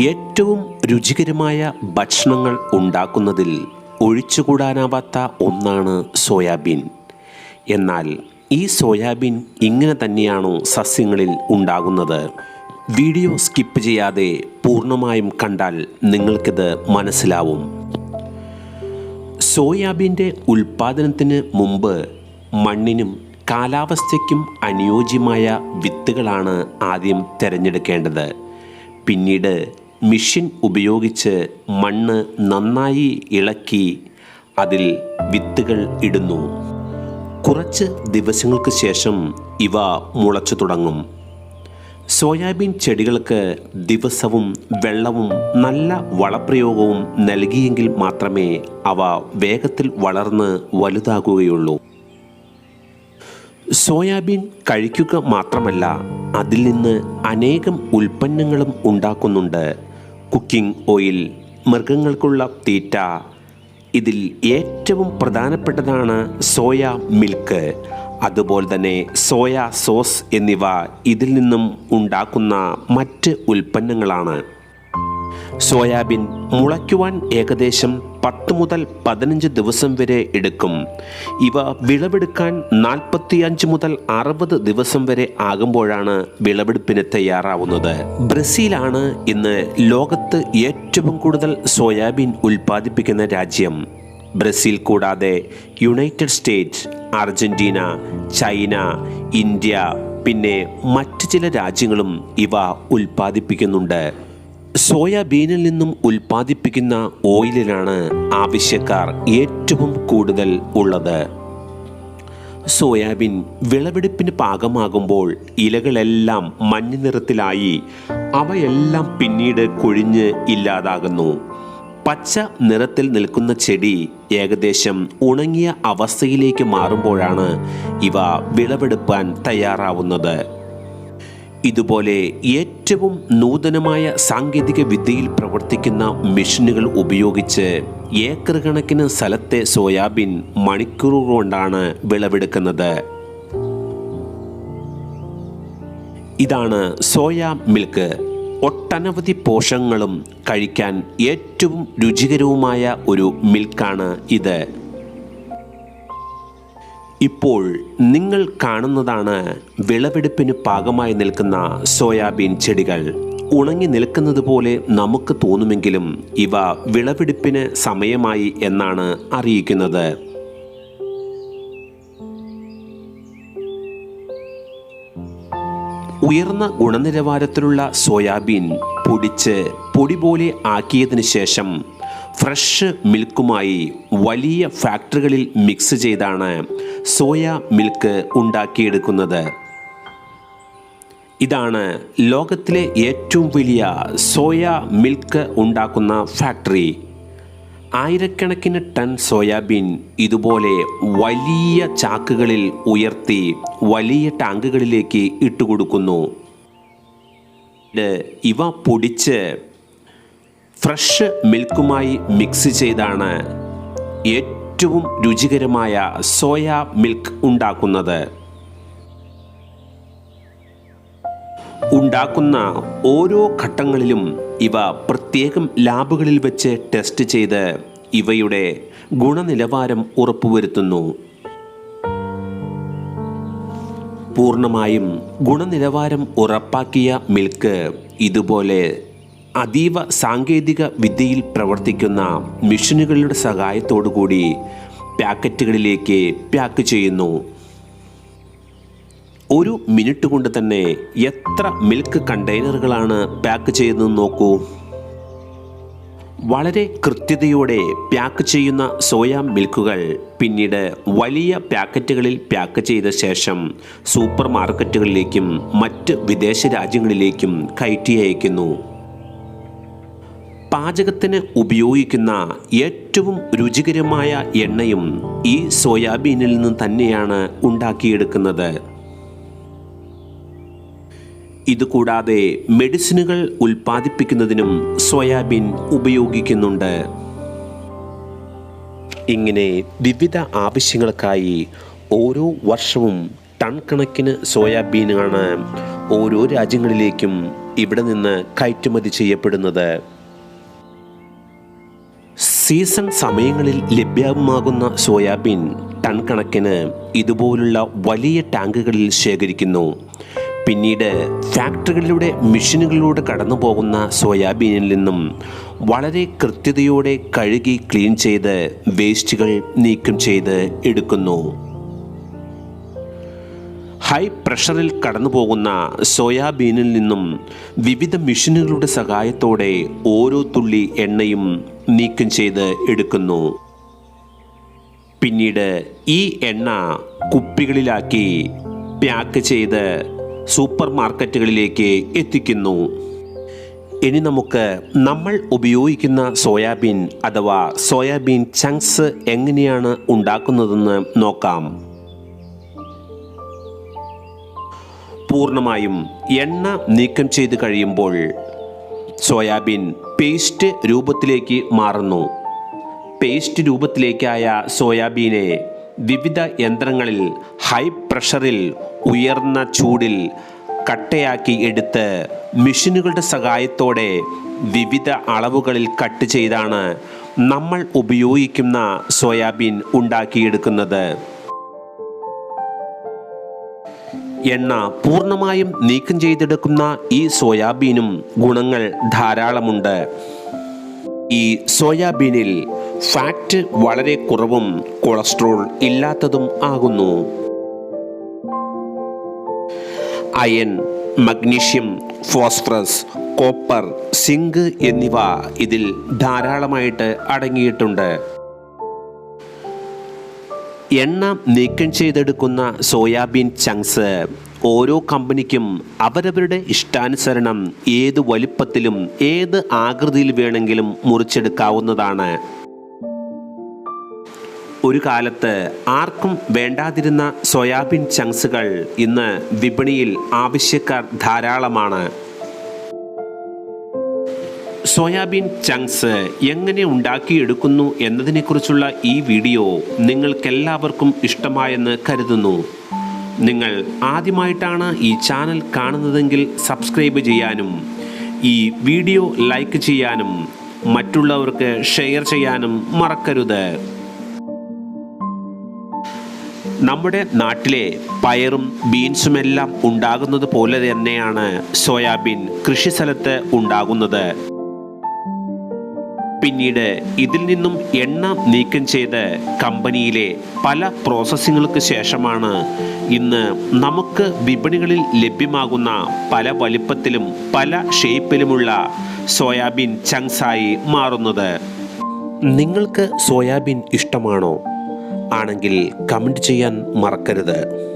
ഏറ്റവും രുചികരമായ ഭക്ഷണങ്ങൾ ഉണ്ടാക്കുന്നതിൽ ഒഴിച്ചുകൂടാനാവാത്ത ഒന്നാണ് സോയാബീൻ. എന്നാൽ ഈ സോയാബീൻ ഇങ്ങനെ തന്നെയാണോ സസ്യങ്ങളിൽ ഉണ്ടാകുന്നത്? വീഡിയോ സ്കിപ്പ് ചെയ്യാതെ പൂർണമായും കണ്ടാൽ നിങ്ങൾക്കിത് മനസ്സിലാവും. സോയാബീന്റെ ഉൽപ്പാദനത്തിന് മുമ്പ് മണ്ണിനും കാലാവസ്ഥയ്ക്കും അനുയോജ്യമായ വിത്തുകളാണ് ആദ്യം തിരഞ്ഞെടുക്കേണ്ടത്. പിന്നീട് മിഷൻ ഉപയോഗിച്ച് മണ്ണ് നന്നായി ഇളക്കി അതിൽ വിത്തുകൾ ഇടുന്നു. കുറച്ച് ദിവസങ്ങൾക്ക് ശേഷം ഇവ മുളച്ചു തുടങ്ങും. സോയാബീൻ ചെടികൾക്ക് ദിവസവും വെള്ളവും നല്ല വളപ്രയോഗവും നൽകിയെങ്കിൽ മാത്രമേ അവ വേഗത്തിൽ വളർന്ന് വലുതാകുകയുള്ളൂ. സോയാബീൻ കഴിക്കുക മാത്രമല്ല അതിൽ നിന്ന് അനേകം ഉൽപ്പന്നങ്ങളും ഉണ്ടാക്കുന്നുണ്ട്. കുക്കിംഗ് ഓയിൽ മൃഗങ്ങൾക്കുള്ള തീറ്റ. ഇതിൽ ഏറ്റവും പ്രധാനപ്പെട്ടതാണ് സോയ മിൽക്ക്. അതുപോലെ തന്നെ സോയ സോസ് എന്നിവ ഇതിൽ നിന്നും ഉണ്ടാക്കുന്ന മറ്റ് ഉൽപ്പന്നങ്ങളാണ്. സോയാബീൻ മുളയ്ക്കുവാൻ ഏകദേശം പത്ത് മുതൽ പതിനഞ്ച് ദിവസം വരെ എടുക്കും. ഇവ വിളവെടുക്കാൻ നാൽപ്പത്തിയഞ്ച് മുതൽ അറുപത് ദിവസം വരെ ആകുമ്പോഴാണ് വിളവെടുപ്പിന് തയ്യാറാവുന്നത്. ബ്രസീലാണ് ഇന്ന് ലോകത്ത് ഏറ്റവും കൂടുതൽ സോയാബീൻ ഉൽപ്പാദിപ്പിക്കുന്ന രാജ്യം. ബ്രസീൽ കൂടാതെ United States Argentina China India പിന്നെ മറ്റ് ചില രാജ്യങ്ങളും ഇവ ഉൽപ്പാദിപ്പിക്കുന്നുണ്ട്. സോയാബീനിൽ നിന്നും ഉൽപ്പാദിപ്പിക്കുന്ന ഓയിലിനാണ് ആവശ്യക്കാർ ഏറ്റവും കൂടുതൽ ഉള്ളത്. സോയാബീൻ വിളവെടുപ്പിന് പാകമാകുമ്പോൾ ഇലകളെല്ലാം മഞ്ഞ നിറത്തിലായി അവയെല്ലാം പിന്നീട് കൊഴിഞ്ഞ് ഇല്ലാതാകുന്നു. പച്ച നിറത്തിൽ നിൽക്കുന്ന ചെടി ഏകദേശം ഉണങ്ങിയ അവസ്ഥയിലേക്ക് മാറുമ്പോഴാണ് ഇവ വിളവെടുപ്പാൻ തയ്യാറാവുന്നത്. ഇതുപോലെ ഏറ്റവും നൂതനമായ സാങ്കേതിക വിദ്യയിൽ പ്രവർത്തിക്കുന്ന മെഷീനുകൾ ഉപയോഗിച്ച് ഏക്കർ കണക്കിന് സ്ഥലത്തെ സോയാബീൻ മണിക്കൂറുകൾ കൊണ്ടാണ് വിളവെടുക്കുന്നത്. ഇതാണ് സോയ മിൽക്ക്. ഒട്ടനവധി പോഷകങ്ങളും കഴിക്കാൻ ഏറ്റവും രുചികരവുമായ ഒരു മിൽക്കാണ് ഇത്. ഇപ്പോൾ നിങ്ങൾ കാണുന്നതാണ് വിളവെടുപ്പിന് പാകമായി നിൽക്കുന്ന സോയാബീൻ ചെടികൾ. ഉണങ്ങി നിൽക്കുന്നത് പോലെ നമുക്ക് തോന്നുമെങ്കിലും ഇവ വിളവെടുപ്പിന് സമയമായി എന്നാണ് അറിയിക്കുന്നത്. ഉയർന്ന ഗുണനിലവാരത്തിലുള്ള സോയാബീൻ പൊടിച്ച് പൊടി പോലെ ആക്കിയതിനു ശേഷം ഫ്രഷ് മിൽക്കുമായി വലിയ ഫാക്ടറികളിൽ മിക്സ് ചെയ്താണ് സോയ മിൽക്ക് ഉണ്ടാക്കിയെടുക്കുന്നത്. ഇതാണ് ലോകത്തിലെ ഏറ്റവും വലിയ സോയ മിൽക്ക് ഉണ്ടാക്കുന്ന ഫാക്ടറി. ആയിരക്കണക്കിന് ടൺ സോയാബീൻ ഇതുപോലെ വലിയ ചാക്കുകളിൽ ഉയർത്തി വലിയ ടാങ്കുകളിലേക്ക് ഇട്ടുകൊടുക്കുന്നു. ഇവ പൊടിച്ച് ഫ്രഷ് മിൽക്കുമായി മിക്സ് ചെയ്താണ് ഏറ്റവും രുചികരമായ സോയ മിൽക്ക് ഉണ്ടാക്കുന്നത്. ഉണ്ടാക്കുന്ന ഓരോ ഘട്ടങ്ങളിലും ഇവ പ്രത്യേകം ലാബുകളിൽ വെച്ച് ടെസ്റ്റ് ചെയ്ത് ഇവയുടെ ഗുണനിലവാരം ഉറപ്പുവരുത്തുന്നു. പൂർണമായും ഗുണനിലവാരം ഉറപ്പാക്കിയ മിൽക്ക് ഇതുപോലെ അതീവ സാങ്കേതിക വിദ്യയിൽ പ്രവർത്തിക്കുന്ന മെഷീനുകളുടെ സഹായത്തോടുകൂടി പാക്കറ്റുകളിലേക്ക് പാക്ക് ചെയ്യുന്നു. ഒരു മിനിറ്റ് കൊണ്ട് തന്നെ എത്ര മിൽക്ക് കണ്ടെയ്നറുകളാണ് പാക്ക് ചെയ്യുന്നത് നോക്കൂ. വളരെ കൃത്യതയോടെ പാക്ക് ചെയ്യുന്ന സോയ മിൽക്കുകൾ പിന്നീട് വലിയ പാക്കറ്റുകളിൽ പാക്ക് ചെയ്ത ശേഷം സൂപ്പർ മാർക്കറ്റുകളിലേക്കും മറ്റ് വിദേശ രാജ്യങ്ങളിലേക്കും കയറ്റി അയക്കുന്നു. പാചകത്തിന് ഉപയോഗിക്കുന്ന ഏറ്റവും രുചികരമായ എണ്ണയും ഈ സോയാബീനിൽ നിന്ന് തന്നെയാണ് ഉണ്ടാക്കിയെടുക്കുന്നത്. ഇതുകൂടാതെ മെഡിസിനുകൾ ഉൽപ്പാദിപ്പിക്കുന്നതിനും സോയാബീൻ ഉപയോഗിക്കുന്നുണ്ട്. ഇങ്ങനെ വിവിധ ആവശ്യങ്ങൾക്കായി ഓരോ വർഷവും ടൺ കണക്കിന് സോയാബീനാണ് ഓരോ രാജ്യങ്ങളിലേക്കും ഇവിടെ നിന്ന് കയറ്റുമതി ചെയ്യപ്പെടുന്നത്. സീസൺ സമയങ്ങളിൽ ലഭ്യമാകുന്ന സോയാബീൻ ടൺ കണക്കിന് ഇതുപോലുള്ള വലിയ ടാങ്കുകളിൽ ശേഖരിക്കുന്നു. പിന്നീട് ഫാക്ടറികളിലൂടെ മെഷീനുകളിലൂടെ കടന്നു പോകുന്ന സോയാബീനിൽ നിന്നും വളരെ കൃത്യതയോടെ കഴുകി ക്ലീൻ ചെയ്ത് വേസ്റ്റുകൾ നീക്കം ചെയ്ത് എടുക്കുന്നു. ഹൈ പ്രഷറിൽ കടന്നു പോകുന്ന സോയാബീനിൽ നിന്നും വിവിധ മെഷീനുകളുടെ സഹായത്തോടെ ഓരോ തുള്ളി എണ്ണയും നീക്കം ചെയ്ത് എടുക്കുന്നു. പിന്നീട് ഈ എണ്ണ കുപ്പികളിലാക്കി പാക്ക് ചെയ്ത് സൂപ്പർ മാർക്കറ്റുകളിലേക്ക് എത്തിക്കുന്നു. ഇനി നമുക്ക് നമ്മൾ ഉപയോഗിക്കുന്ന സോയാബീൻ അഥവാ സോയാബീൻ ചങ്ക്സ് എങ്ങനെയാണ് ഉണ്ടാക്കുന്നതെന്ന് നോക്കാം. പൂർണമായും എണ്ണ നീക്കം ചെയ്ത് കഴിയുമ്പോൾ സോയാബീൻ പേസ്റ്റ് രൂപത്തിലേക്ക് മാറുന്നു. പേസ്റ്റ് രൂപത്തിലേക്കായ സോയാബീനെ വിവിധ യന്ത്രങ്ങളിൽ ഹൈ പ്രഷറിൽ ഉയർന്ന ചൂടിൽ കട്ടയാക്കി എടുത്ത് മെഷീനുകളുടെ സഹായത്തോടെ വിവിധ അളവുകളിൽ കട്ട് ചെയ്താണ് നമ്മൾ ഉപയോഗിക്കുന്ന സോയാബീൻ ഉണ്ടാക്കിയെടുക്കുന്നത്. എണ്ണ പൂർണമായും നീക്കം ചെയ്തെടുക്കുന്ന ഈ സോയാബീനും ഗുണങ്ങൾ ധാരാളമുണ്ട്. ഈ സോയാബീനിൽ ഫാറ്റ് വളരെ കുറവും കൊളസ്ട്രോൾ ഇല്ലാത്തതും ആകുന്നു. Iron magnesium phosphorus copper zinc എന്നിവ ഇതിൽ ധാരാളമായിട്ട് അടങ്ങിയിട്ടുണ്ട്. എണ്ണ നീക്കം ചെയ്തെടുക്കുന്ന സോയാബീൻ ചങ്ക്സ് ഓരോ കമ്പനിക്കും അവരവരുടെ ഇഷ്ടാനുസരണം ഏത് വലിപ്പത്തിലും ഏത് ആകൃതിയിൽ വേണമെങ്കിലും മുറിച്ചെടുക്കാവുന്നതാണ്. ഒരു കാലത്ത് ആർക്കും വേണ്ടാതിരുന്ന സോയാബീൻ ചങ്ക്സുകൾ ഇന്ന് വിപണിയിൽ ആവശ്യക്കാർ ധാരാളമാണ്. സോയാബീൻ ചങ്ക്സ് എങ്ങനെ ഉണ്ടാക്കിയെടുക്കുന്നു എന്നതിനെക്കുറിച്ചുള്ള ഈ വീഡിയോ നിങ്ങൾക്കെല്ലാവർക്കും ഇഷ്ടമായെന്ന് കരുതുന്നു. നിങ്ങൾ ആദ്യമായിട്ടാണ് ഈ ചാനൽ കാണുന്നതെങ്കിൽ സബ്സ്ക്രൈബ് ചെയ്യാനും ഈ വീഡിയോ ലൈക്ക് ചെയ്യാനും മറ്റുള്ളവർക്ക് ഷെയർ ചെയ്യാനും മറക്കരുത്. നമ്മുടെ നാട്ടിലെ പയറും ബീൻസുമെല്ലാം ഉണ്ടാകുന്നത് പോലെ തന്നെയാണ് സോയാബീൻ കൃഷി കൃഷിസ്ഥലത്ത് ഉണ്ടാകുന്നത്. പിന്നീട് ഇതിൽ നിന്നും എണ്ണ നീക്കം ചെയ്ത് കമ്പനിയിലെ പല പ്രോസസ്സിങ്ങൾക്ക് ശേഷമാണ് ഇന്ന് നമുക്ക് വിപണികളിൽ ലഭ്യമാകുന്ന പല വലിപ്പത്തിലും പല ഷേപ്പിലുമുള്ള സോയാബീൻ ചങ്സായി മാറുന്നത്. നിങ്ങൾക്ക് സോയാബീൻ ഇഷ്ടമാണോ? ആണെങ്കിൽ കമന്റ് ചെയ്യാൻ മറക്കരുത്.